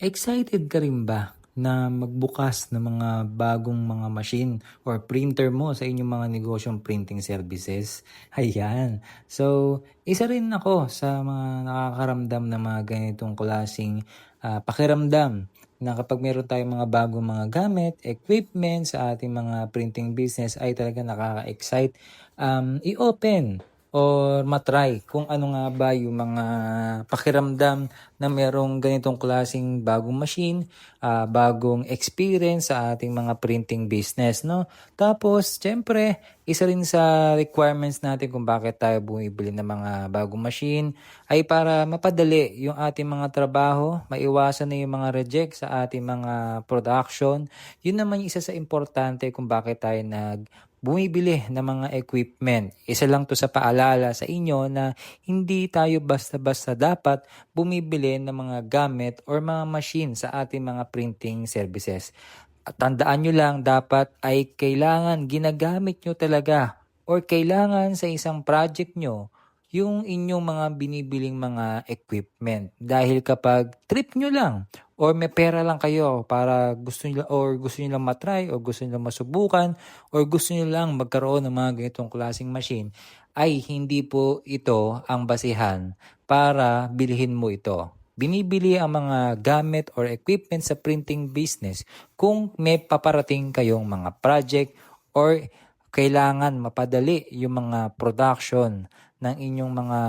Excited ka rin ba na magbukas ng mga bagong mga machine or printer mo sa inyong mga negosyong printing services? Ayan. So, isa rin ako sa mga nakakaramdam ng mga ganitong klaseng ah, pakiramdam na kapag meron tayong mga bagong mga gamit, equipment sa ating mga printing business ay talaga nakaka-excite um, i-open or matry kung ano nga ba yung mga pakiramdam na merong ganitong klaseng bagong machine, ah, bagong experience sa ating mga printing business, no? Tapos, syempre, isa rin sa requirements natin kung bakit tayo bumibili ng mga bagong machine ay para mapadali yung ating mga trabaho, maiwasan na yung mga reject sa ating mga production. Yun naman yung isa sa importante kung bakit tayo nag bumibili ng mga equipment. Isa lang to sa paalala sa inyo na hindi tayo basta-basta dapat bumibili ng mga gamit or mga machine sa ating mga printing services. At tandaan nyo lang, dapat ay kailangan ginagamit nyo talaga or kailangan sa isang project nyo yung inyong mga binibiling mga equipment. Dahil kapag trip nyo lang or may pera lang kayo para gusto nyo or gusto nyo lang matry or gusto nyo lang masubukan or gusto nyo lang magkaroon ng mga ganitong klaseng machine, ay hindi po ito ang basihan para bilhin mo ito. Binibili ang mga gamit or equipment sa printing business kung may paparating kayong mga project or kailangan mapadali yung mga production ng inyong mga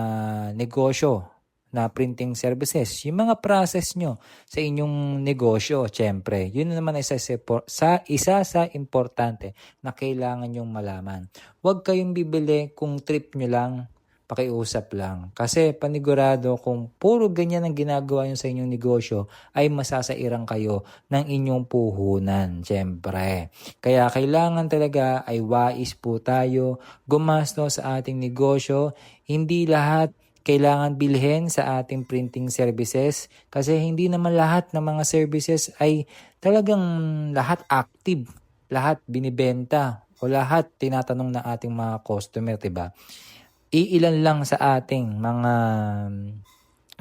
negosyo na printing services. Yung mga process nyo sa inyong negosyo, syempre, yun naman isa sa, sa, isa sa importante na kailangan nyong malaman. Huwag kayong bibili kung trip nyo lang, pakiusap lang. Kasi panigurado kung puro ganyan ang ginagawa nyo sa inyong negosyo, ay masasairang kayo ng inyong puhunan, syempre. Kaya kailangan talaga ay wais po tayo, gumasto sa ating negosyo, hindi lahat kailangan bilhin sa ating printing services kasi hindi naman lahat ng mga services ay talagang lahat active, lahat binibenta o lahat tinatanong ng ating mga customer, 'di ba? Iilan lang sa ating mga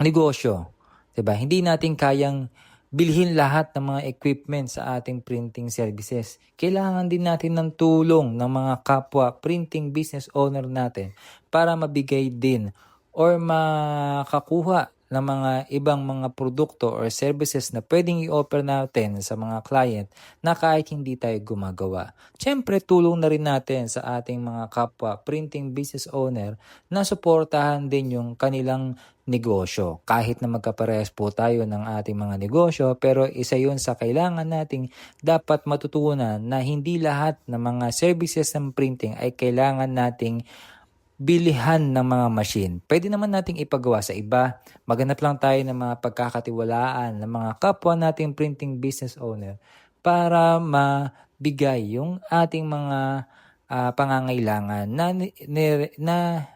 negosyo, 'di ba? Hindi natin kayang bilhin lahat ng mga equipment sa ating printing services. Kailangan din natin ng tulong ng mga kapwa printing business owner natin para mabigay din or makakuha ng mga ibang mga produkto or services na pwedeng i-offer natin sa mga client na kahit hindi tayo gumagawa. Siyempre, tulong na rin natin sa ating mga kapwa printing business owner na suportahan din yung kanilang negosyo. Kahit na magkaparehas po tayo ng ating mga negosyo, pero isa yun sa kailangan nating dapat matutunan na hindi lahat ng mga services ng printing ay kailangan nating bilihan ng mga machine. Pwede naman nating ipagawa sa iba. Maghanap lang tayo ng mga pagkakatiwalaan ng mga kapwa nating printing business owner para mabigay yung ating mga ah, pangangailangan na, ni- na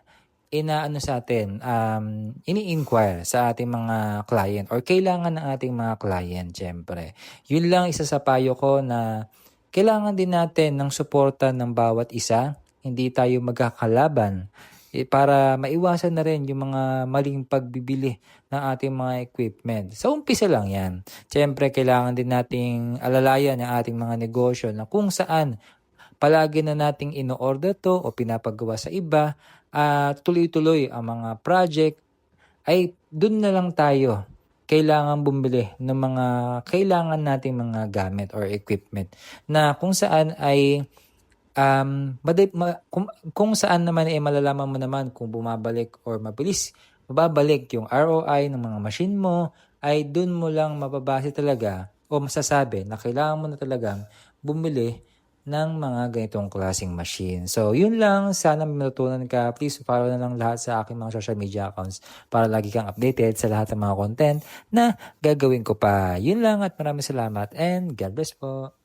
inaano sa atin, um, ini-inquire sa ating mga client or kailangan ng ating mga client, syempre. Yun lang isa sa payo ko na kailangan din natin ng suporta ng bawat isa. Hindi tayo magkakalaban eh, para maiwasan na rin yung mga maling pagbibili ng ating mga equipment. Sa umpisa lang yan. Siyempre, kailangan din nating alalayan ang ating mga negosyo na kung saan palagi na nating ino-order to o pinapagawa sa iba at tuloy-tuloy ang mga project ay dun na lang tayo kailangan bumili ng mga kailangan nating mga gamit or equipment na kung saan ay um, maday, ma, kung, kung saan naman ay malalaman mo naman kung bumabalik or mabilis mababalik yung ROI ng mga machine mo ay dun mo lang mababase talaga o masasabi na kailangan mo na talagang bumili ng mga ganitong klaseng machine. So, yun lang. Sana may matutunan ka. Please follow na lang lahat sa aking mga social media accounts para lagi kang updated sa lahat ng mga content na gagawin ko pa. Yun lang at maraming salamat and God bless po.